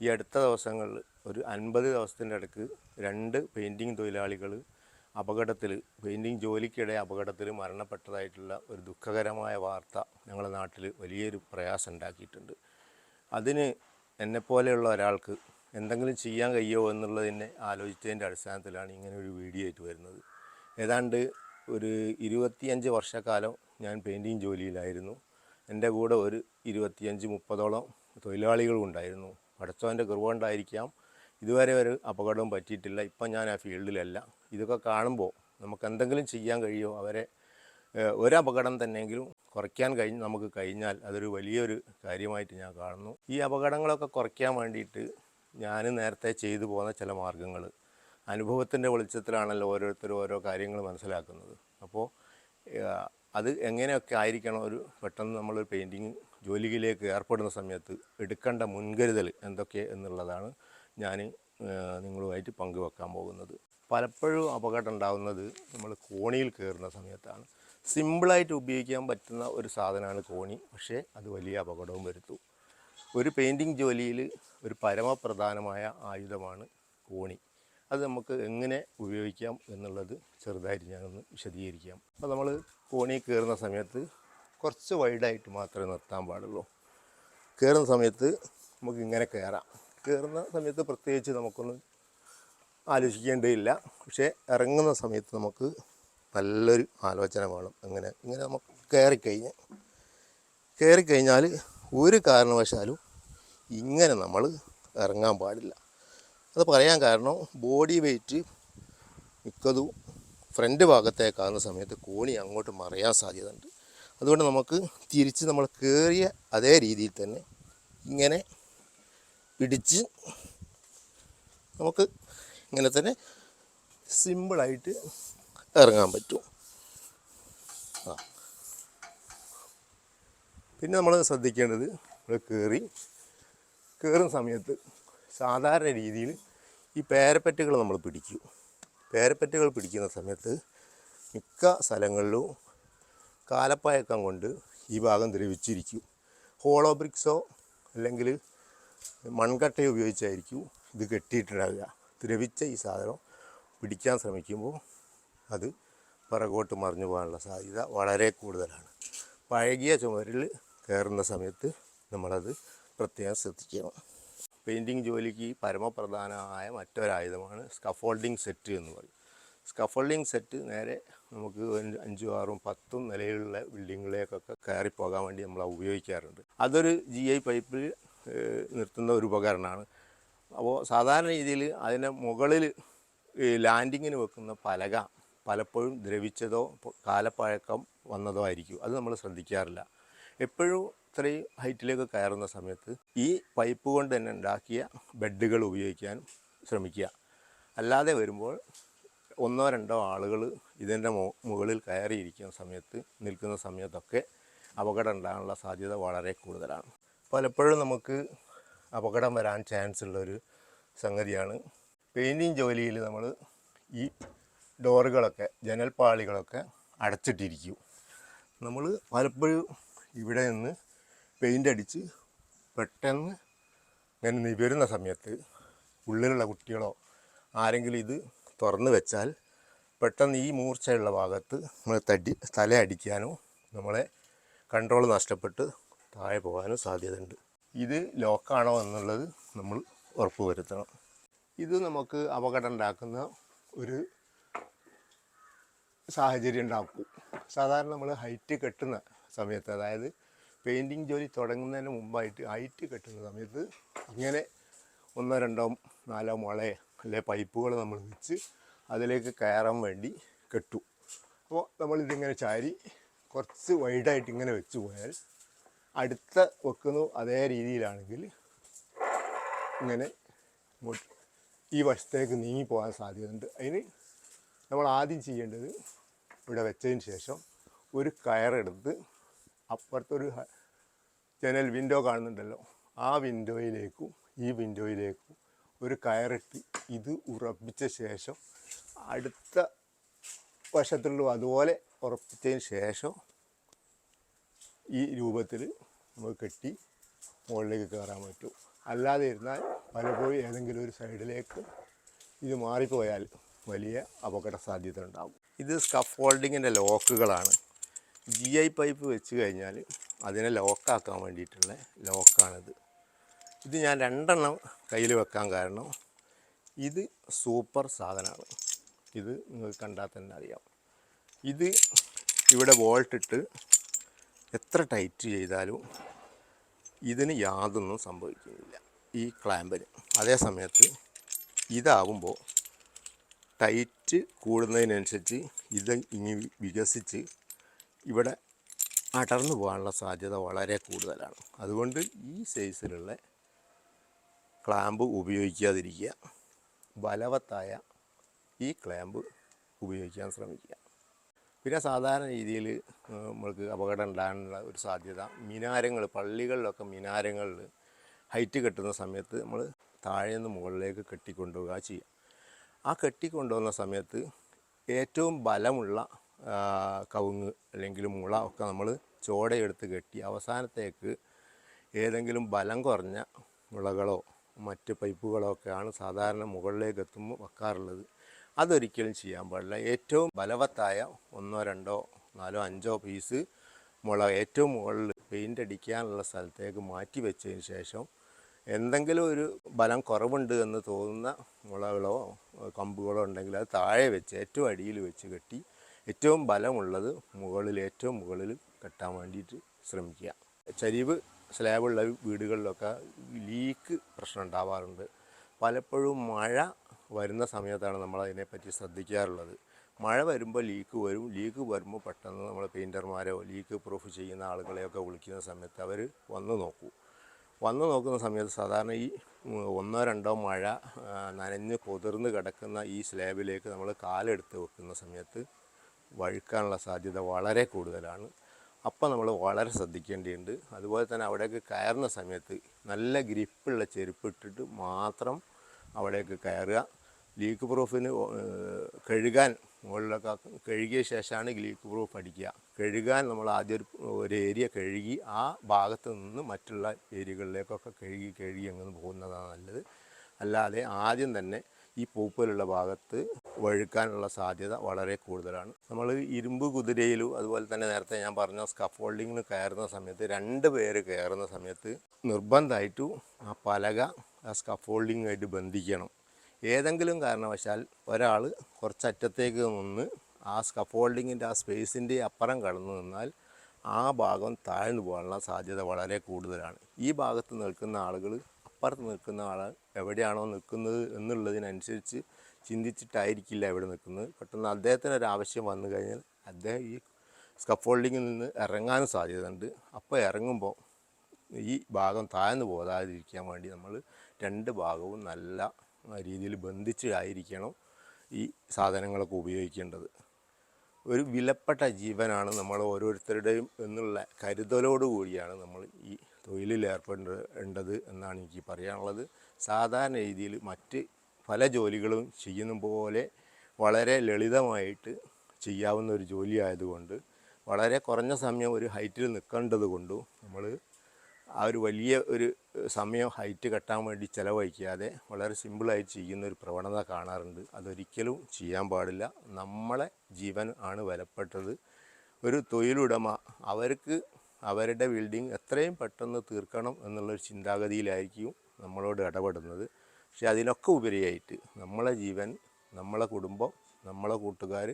ഈ അടുത്ത ദിവസങ്ങളിൽ ഒരു അൻപത് ദിവസത്തിന്റെ ഇടയ്ക്ക് രണ്ട് പെയിന്റിങ് തൊഴിലാളികൾ അപകടത്തിൽ പെയിന്റിങ് ജോലിക്കിടെ അപകടത്തിൽ മരണപ്പെട്ടതായിട്ടുള്ള ഒരു ദുഃഖകരമായ വാർത്ത ഞങ്ങളുടെ നാട്ടിൽ വലിയൊരു പ്രയാസം ഉണ്ടാക്കിയിട്ടുണ്ട്. അതിന് എന്നെപ്പോലെയുള്ള ഒരാൾക്ക് എന്തെങ്കിലും ചെയ്യാൻ കഴിയുമോ എന്നുള്ളതിനെ ആലോചിച്ചതിന്റെ അടിസ്ഥാനത്തിലാണ് ഇങ്ങനെ ഒരു വീഡിയോ ആയിട്ട് വരുന്നത്. ഏതാണ്ട് ഒരു ഇരുപത്തിയഞ്ച് വർഷക്കാലം ഞാൻ പെയിന്റിങ് ജോലിയിലായിരുന്നു. എന്റെ കൂടെ ഒരു ഇരുപത്തിയഞ്ച് മുപ്പതോളം തൊഴിലാളികളും ഉണ്ടായിരുന്നു. പടച്ചവന്റെ കൃപ കൊണ്ടായിരിക്കാം ഇതുവരെ ഒരു അപകടവും പറ്റിയിട്ടില്ല. ഇപ്പം ഞാൻ ആ ഫീൽഡിലല്ല. ഇതൊക്കെ കാണുമ്പോൾ നമുക്ക് എന്തെങ്കിലും ചെയ്യാൻ കഴിയുമോ? അവരെ ഒരു അപകടം തന്നെയെങ്കിലും കുറയ്ക്കാൻ കഴിഞ്ഞ് നമുക്ക് കഴിഞ്ഞാൽ അതൊരു വലിയൊരു കാര്യമായിട്ട് ഞാൻ കാണുന്നു. ഈ അപകടങ്ങളൊക്കെ കുറയ്ക്കാൻ വേണ്ടിയിട്ട് ഞാൻ നേരത്തെ ചെയ്തു പോകുന്ന ചില മാർഗങ്ങൾ. അനുഭവത്തിന്റെ വെളിച്ചത്തിലാണല്ലോ ഓരോരുത്തരും ഓരോ കാര്യങ്ങൾ മനസ്സിലാക്കുന്നത്. അപ്പോൾ അത് എങ്ങനെയൊക്കെ ആയിരിക്കണം? ഒരു പെട്ടെന്ന് നമ്മളൊരു പെയിന്റിങ് ജോലിയിലേക്ക് ഏർപ്പെടുന്ന സമയത്ത് എടുക്കേണ്ട മുൻകരുതൽ എന്തൊക്കെ എന്നുള്ളതാണ് ഞാൻ നിങ്ങളുമായിട്ട് പങ്കുവെക്കാൻ പോകുന്നത്. പലപ്പോഴും അപകടം ഉണ്ടാകുന്നത് നമ്മൾ കോണിയിൽ കയറുന്ന സമയത്താണ്. സിമ്പിളായിട്ട് ഉപയോഗിക്കാൻ പറ്റുന്ന ഒരു സാധനമാണ് കോണി പക്ഷേ അത് വലിയ അപകടവും വരുത്തും. ഒരു പെയിന്റിങ് ജോലിയിൽ ഒരു പരമപ്രധാനമായ ആയുധമാണ് കോണി. അത് നമുക്ക് എങ്ങനെ ഉപയോഗിക്കാം എന്നുള്ളത് ചെറുതായിട്ട് ഞാനൊന്ന് വിശദീകരിക്കാം. അപ്പോൾ നമ്മൾ കോണി കയറുന്ന സമയത്ത് കുറച്ച് വൈഡായിട്ട് മാത്രമേ നിർത്താൻ പാടുള്ളൂ. കയറുന്ന സമയത്ത് നമുക്ക് ഇങ്ങനെ കയറാം കയറുന്ന സമയത്ത് പ്രത്യേകിച്ച് നമുക്കൊന്നും ആലോചിക്കേണ്ടതില്ല. പക്ഷേ ഇറങ്ങുന്ന സമയത്ത് നമുക്ക് നല്ലൊരു ആലോചന വേണം. അങ്ങനെ ഇങ്ങനെ നമുക്ക് കയറിക്കഴിഞ്ഞ് കയറിക്കഴിഞ്ഞാൽ ഒരു കാരണവശാലും ഇങ്ങനെ നമ്മൾ ഇറങ്ങാൻ പാടില്ല. അത് പറയാൻ കാരണം ബോഡി വെയിറ്റ് മിക്കതും ഫ്രണ്ട് ഭാഗത്തേക്കാകുന്ന സമയത്ത് കോണി അങ്ങോട്ട് മറിയാൻ സാധ്യതയുണ്ട്. അതുകൊണ്ട് നമുക്ക് തിരിച്ച് നമ്മൾ കയറിയ അതേ രീതിയിൽ തന്നെ ഇങ്ങനെ പിടിച്ച് നമുക്ക് ഇങ്ങനെ തന്നെ സിമ്പിളായിട്ട് ഇറങ്ങാൻ പറ്റും. ആ. പിന്നെ നമ്മൾ ശ്രദ്ധിക്കേണ്ടത് നമ്മൾ കയറി കയറുന്ന സമയത്ത് സാധാരണ രീതിയിൽ ഈ പേരപ്പറ്റുകൾ നമ്മൾ പിടിക്കും. പേരപ്പറ്റുകൾ പിടിക്കുന്ന സമയത്ത് മിക്ക സ്ഥലങ്ങളിലും കാലപ്പയക്കം കൊണ്ട് ഈ ഭാഗം ദ്രവിച്ചിരിക്കും. ഹോളോ ബ്രിക്സോ അല്ലെങ്കിൽ മൺകട്ടയോ ഉപയോഗിച്ചായിരിക്കും ഇത് കെട്ടിയിട്ടുണ്ടാവുക. ദ്രവിച്ച ഈ സാധനം പിടിക്കാൻ ശ്രമിക്കുമ്പോൾ അത് പിറകോട്ട് മറിഞ്ഞു പോകാനുള്ള സാധ്യത വളരെ കൂടുതലാണ്. പഴകിയ ചുമരിൽ കയറുന്ന സമയത്ത് നമ്മളത് പ്രത്യേകം ശ്രദ്ധിക്കണം. പെയിന്റിങ് ജോലിക്ക് പരമപ്രധാനമായ മറ്റൊരായുധമാണ് സ്കഫോൾഡിങ് സെറ്റ് എന്ന് പറയും. സ്കഫോൾഡിങ് സെറ്റ് നേരെ നമുക്ക് അഞ്ചും ആറും പത്തും നിലയിലുള്ള കയറി പോകാൻ വേണ്ടി നമ്മൾ ഉപയോഗിക്കാറുണ്ട്. അതൊരു ജി ഐ പൈപ്പിൽ നിർത്തുന്ന ഒരു ഉപകരണമാണ്. അപ്പോൾ സാധാരണ രീതിയിൽ അതിന്റെ മുകളിൽ ലാൻഡിങ്ങിന് വെക്കുന്ന പലക പലപ്പോഴും ദ്രവിച്ചതോ കാലപ്പഴക്കം വന്നതോ ആയിരിക്കും. അത് നമ്മൾ ശ്രദ്ധിക്കാറില്ല. എപ്പോഴും ഇത്രയും ഹൈറ്റിലേക്ക് കയറുന്ന സമയത്ത് ഈ പൈപ്പ് കൊണ്ട് തന്നെ ഉണ്ടാക്കിയ ബെഡുകൾ ഉപയോഗിക്കാൻ ശ്രമിക്കുക. അല്ലാതെ വരുമ്പോൾ ഒന്നോ രണ്ടോ ആളുകൾ ഇതിന്റെ മുകളിൽ കയറിയിരിക്കുന്ന സമയത്ത് നിൽക്കുന്ന സമയത്തൊക്കെ അപകടം ഉണ്ടാകാനുള്ള സാധ്യത വളരെ കൂടുതലാണ്. പലപ്പോഴും നമുക്ക് അപകടം വരാൻ ചാൻസ് ഉള്ളൊരു സംഗതിയാണ്. പെയിന്റിങ് ജോലിയിൽ നമ്മൾ ഈ ഡോറുകളൊക്കെ ജനൽപ്പാളികളൊക്കെ അടച്ചിട്ടിരിക്കും. നമ്മൾ പലപ്പോഴും ഇവിടെ നിന്ന് പെയിന്റ് അടിച്ച് പെട്ടെന്ന് ഇങ്ങനെ നിവരുന്ന സമയത്ത് ഉള്ളിലുള്ള കുട്ടികളോ ആരെങ്കിലും ഇത് തുറന്ന് വെച്ചാൽ പെട്ടെന്ന് ഈ മൂർച്ചയുള്ള ഭാഗത്ത് നമ്മൾ തടി തല അടിക്കാനോ നമ്മളെ കൺട്രോൾ നഷ്ടപ്പെട്ട് താഴെ പോകാനോ സാധ്യതയുണ്ട്. ഇത് ലോക്കാണോ എന്നുള്ളത് നമ്മൾ ഉറപ്പ് വരുത്തണം. ഇത് നമുക്ക് അപകടം ഉണ്ടാക്കുന്ന ഒരു സാഹചര്യം ഉണ്ടാക്കും. സാധാരണ നമ്മൾ ഹൈറ്റ് കെട്ടുന്ന സമയത്ത് അതായത് പെയിന്റിങ് ജോലി തുടങ്ങുന്നതിന് മുമ്പായിട്ട് ഹൈറ്റ് കെട്ടുന്ന സമയത്ത് ഇങ്ങനെ ഒന്നോ രണ്ടോ നാലോ മുളയോ അല്ലെ പൈപ്പുകൾ നമ്മൾ വെച്ച് അതിലേക്ക് കയറാൻ വേണ്ടി കെട്ടു. അപ്പോൾ നമ്മളിതിങ്ങനെ ചാരി കുറച്ച് വൈഡായിട്ട് ഇങ്ങനെ വെച്ച് പോയാൽ അടുത്ത വെക്കുന്നു അതേ രീതിയിലാണെങ്കിൽ ഇങ്ങനെ ഇങ്ങോട്ട് ഈ വശത്തേക്ക് നീങ്ങി പോകാൻ സാധ്യതയുണ്ട്. അതിന് നമ്മൾ ആദ്യം ചെയ്യേണ്ടത് ഇവിടെ വെച്ചതിന് ശേഷം ഒരു കയറെടുത്ത് അപ്പുറത്തൊരു ജനൽ വിൻഡോ കാണുന്നുണ്ടല്ലോ. ആ വിൻഡോയിലേക്കും ഈ വിൻഡോയിലേക്കും ഒരു കയറിട്ട് ഇത് ഉറപ്പിച്ച ശേഷം അടുത്ത വശത്തുള്ളൂ അതുപോലെ ഉറപ്പിച്ചതിന് ശേഷം ഈ രൂപത്തിൽ നമുക്ക് കെട്ടി മുകളിലേക്ക് കയറാൻ പറ്റും. അല്ലാതെ ഇരുന്നാൽ പലപ്പോഴും ഏതെങ്കിലും ഒരു സൈഡിലേക്ക് ഇത് മാറിപ്പോയാൽ വലിയ അപകട സാധ്യത ഉണ്ടാകും. ഇത് സ്കഫ് ഹോൾഡിങ്ങിന്റെ ലോക്കുകളാണ്. ജി ഐ പൈപ്പ് വെച്ച് കഴിഞ്ഞാൽ അതിനെ ലോക്കാക്കാൻ വേണ്ടിയിട്ടുള്ള ലോക്കാണിത്. ഇത് ഞാൻ രണ്ടെണ്ണം കയ്യിൽ വെക്കാൻ കാരണം ഇത് സൂപ്പർ സാധനമാണ്. ഇത് നിങ്ങൾക്ക് കണ്ടാൽ തന്നെ അറിയാം. ഇത് ഇവിടെ വോൾട്ടിട്ട് എത്ര ടൈറ്റ് ചെയ്താലും ഇതിന് യാതൊന്നും സംഭവിക്കുന്നില്ല. ഈ ക്ലാമ്പിന് അതേ സമയത്ത് ഇതാവുമ്പോൾ ടൈറ്റ് കൂടുന്നതിനനുസരിച്ച് ഇത് ഇനി വികസിച്ച് ഇവിടെ അടർന്നു പോകാനുള്ള സാധ്യത വളരെ കൂടുതലാണ്. അതുകൊണ്ട് ഈ സൈസിലുള്ള ക്ലാമ്പ് ഉപയോഗിക്കാതിരിക്കുക. ബലവത്തായ ഈ ക്ലാമ്പ് ഉപയോഗിക്കാൻ ശ്രമിക്കുക. പിന്നെ സാധാരണ രീതിയിൽ നമ്മൾക്ക് അപകടം ഉണ്ടാകാനുള്ള ഒരു സാധ്യത മിനാരങ്ങൾ പള്ളികളിലൊക്കെ മിനാരങ്ങളിൽ ഹൈറ്റ് കെട്ടുന്ന സമയത്ത് നമ്മൾ താഴെ നിന്ന് മുകളിലേക്ക് കെട്ടിക്കൊണ്ടുപോവുക ചെയ്യുക. ആ കെട്ടിക്കൊണ്ടുവന്ന സമയത്ത് ഏറ്റവും ബലമുള്ള കവുങ്ങ് അല്ലെങ്കിൽ മുള ഒക്കെ നമ്മൾ ചോടയെടുത്ത് കെട്ടി അവസാനത്തേക്ക് ഏതെങ്കിലും ബലം കുറഞ്ഞ മുളകളോ മറ്റ് പൈപ്പുകളൊക്കെയാണ് സാധാരണ മുകളിലേക്ക് എത്തുമ്പോൾ വെക്കാറുള്ളത്. അതൊരിക്കലും ചെയ്യാൻ പാടില്ല. ഏറ്റവും ബലവത്തായ ഒന്നോ രണ്ടോ നാലോ അഞ്ചോ പീസ് മുള ഏറ്റവും മുകളിൽ പെയിന്റ് അടിക്കാനുള്ള സ്ഥലത്തേക്ക് മാറ്റി വെച്ചതിന് ശേഷം എന്തെങ്കിലും ഒരു ബലം കുറവുണ്ട് എന്ന് തോന്നുന്ന മുളകളോ കമ്പുകളോ ഉണ്ടെങ്കിൽ അത് താഴെ വെച്ച് ഏറ്റവും അടിയിൽ വെച്ച് കെട്ടി ഏറ്റവും ബലമുള്ളത് മുകളിൽ ഏറ്റവും മുകളിൽ കെട്ടാൻ വേണ്ടിയിട്ട് ശ്രമിക്കുക. ചരിവ് സ്ലാബുള്ള വീടുകളിലൊക്കെ ലീക്ക് പ്രശ്നം ഉണ്ടാവാറുണ്ട്. പലപ്പോഴും മഴ വരുന്ന സമയത്താണ് നമ്മൾ അതിനെപ്പറ്റി ശ്രദ്ധിക്കാറുള്ളത്. മഴ വരുമ്പോൾ ലീക്ക് വരും. ലീക്ക് വരുമ്പോൾ പെട്ടെന്ന് നമ്മൾ പെയിന്റർമാരോ ലീക്ക് പ്രൂഫ് ചെയ്യുന്ന ആളുകളെയൊക്കെ വിളിക്കുന്ന സമയത്ത് അവർ വന്ന് നോക്കൂ. വന്ന് നോക്കുന്ന സമയത്ത് സാധാരണ ഈ ഒന്നോ രണ്ടോ മഴ നനഞ്ഞ് പൊതിർന്ന് കിടക്കുന്ന ഈ സ്ലാബിലേക്ക് നമ്മൾ കാലെടുത്ത് വെക്കുന്ന സമയത്ത് വഴുക്കാനുള്ള സാധ്യത വളരെ കൂടുതലാണ്. അപ്പം നമ്മൾ വളരെ ശ്രദ്ധിക്കേണ്ടിയുണ്ട്. അതുപോലെ തന്നെ അവിടേക്ക് കയറുന്ന സമയത്ത് നല്ല ഗ്രിപ്പുള്ള ചെരുപ്പ് ഇട്ടിട്ട് മാത്രം അവിടേക്ക് കയറുക. ലീക്ക് പ്രൂഫിന് കഴുകാൻ മുകളിലൊക്കെ കഴുകിയ ശേഷമാണ് ലീക്ക് പ്രൂഫ് അടിക്കുക. കഴുകാൻ നമ്മൾ ആദ്യം ഒരു ഏരിയ കഴുകി ആ ഭാഗത്ത് നിന്ന് മറ്റുള്ള ഏരിയകളിലേക്കൊക്കെ കഴുകി കഴുകി അങ്ങ് പോകുന്നതാണ് നല്ലത്. അല്ലാതെ ആദ്യം തന്നെ ഈ പൂപ്പലുള്ള ഭാഗത്ത് വഴുക്കാനുള്ള സാധ്യത വളരെ കൂടുതലാണ്. നമ്മൾ ഇരുമ്പ് കുതിരയിലും അതുപോലെ തന്നെ നേരത്തെ ഞാൻ പറഞ്ഞ സ്കഫോൾഡിങ്ങിന് കയറുന്ന സമയത്ത് രണ്ട് പേര് കയറുന്ന സമയത്ത് നിർബന്ധമായിട്ടും ആ പലക ആ സ്കഫോൾഡിങ്ങായിട്ട് ബന്ധിക്കണം. ഏതെങ്കിലും കാരണവശാൽ ഒരാൾ കുറച്ചറ്റത്തേക്ക് നിന്ന് ആ സ്കഫോൾഡിങ്ങിന്റെ ആ സ്പേസിന്റെ അപ്പുറം കടന്നു നിന്നാൽ ആ ഭാഗം താഴ്ന്നു പോകാനുള്ള സാധ്യത വളരെ കൂടുതലാണ്. ഈ ഭാഗത്ത് നിൽക്കുന്ന ആളുകൾ അപ്പുറത്ത് നിൽക്കുന്ന ആൾ എവിടെയാണോ നിൽക്കുന്നത് എന്നുള്ളതിനനുസരിച്ച് ചിന്തിച്ചിട്ടായിരിക്കില്ല എവിടെ നിൽക്കുന്നത്. പെട്ടെന്ന് അദ്ദേഹത്തിന് ഒരു ആവശ്യം വന്നു കഴിഞ്ഞാൽ അദ്ദേഹം ഈ സ്കഫോൾഡിങ്ങിൽ നിന്ന് ഇറങ്ങാനും സാധ്യതയുണ്ട്. അപ്പോൾ ഇറങ്ങുമ്പോൾ ഈ ഭാഗം താഴ്ന്നു പോകാതിരിക്കാൻ വേണ്ടി നമ്മൾ രണ്ട് ഭാഗവും നല്ല രീതിയിൽ ബന്ധിച്ചായിരിക്കണം ഈ സാധനങ്ങളൊക്കെ ഉപയോഗിക്കേണ്ടത്. ഒരു വിലപ്പെട്ട ജീവനാണ് നമ്മൾ ഓരോരുത്തരുടെയും എന്നുള്ള കരുതലോടു കൂടിയാണ് നമ്മൾ ഈ തൊഴിലിൽ ഏർപ്പെടേണ്ടത് എന്നാണ് എനിക്ക് പറയാനുള്ളത്. സാധാരണ രീതിയിൽ മറ്റ് പല ജോലികളും ചെയ്യുന്ന പോലെ വളരെ ലളിതമായിട്ട് ചെയ്യാവുന്ന ഒരു ജോലി ആയതുകൊണ്ട് വളരെ കുറഞ്ഞ സമയം ഒരു ഹൈറ്റിൽ നിൽക്കേണ്ടത് കൊണ്ടും നമ്മൾ ആ ഒരു വലിയ ഒരു സമയം ഹൈറ്റ് കെട്ടാൻ വേണ്ടി ചിലവഴിക്കാതെ വളരെ സിമ്പിളായിട്ട് ചെയ്യുന്ന ഒരു പ്രവണത കാണാറുണ്ട്. അതൊരിക്കലും ചെയ്യാൻ പാടില്ല. നമ്മളെ ജീവൻ ആണ് വിലപ്പെട്ടത്. ഒരു തൊഴിലുടമ അവർക്ക് അവരുടെ ബിൽഡിംഗ് എത്രയും പെട്ടെന്ന് തീർക്കണം എന്നുള്ളൊരു ചിന്താഗതിയിലായിരിക്കും നമ്മളോട് ഇടപെടുന്നത്. പക്ഷെ അതിനൊക്കെ ഉപരിയായിട്ട് നമ്മളെ ജീവൻ നമ്മളെ കുടുംബം നമ്മളെ കൂട്ടുകാർ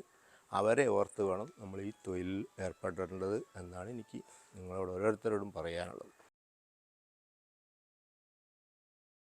അവരെ ഓർത്ത് വേണം നമ്മൾ ഈ തൊഴിലിൽ ഏർപ്പെടേണ്ടത് എന്നാണ് എനിക്ക് നിങ്ങളോട് ഓരോരുത്തരോടും പറയാനുള്ളത്.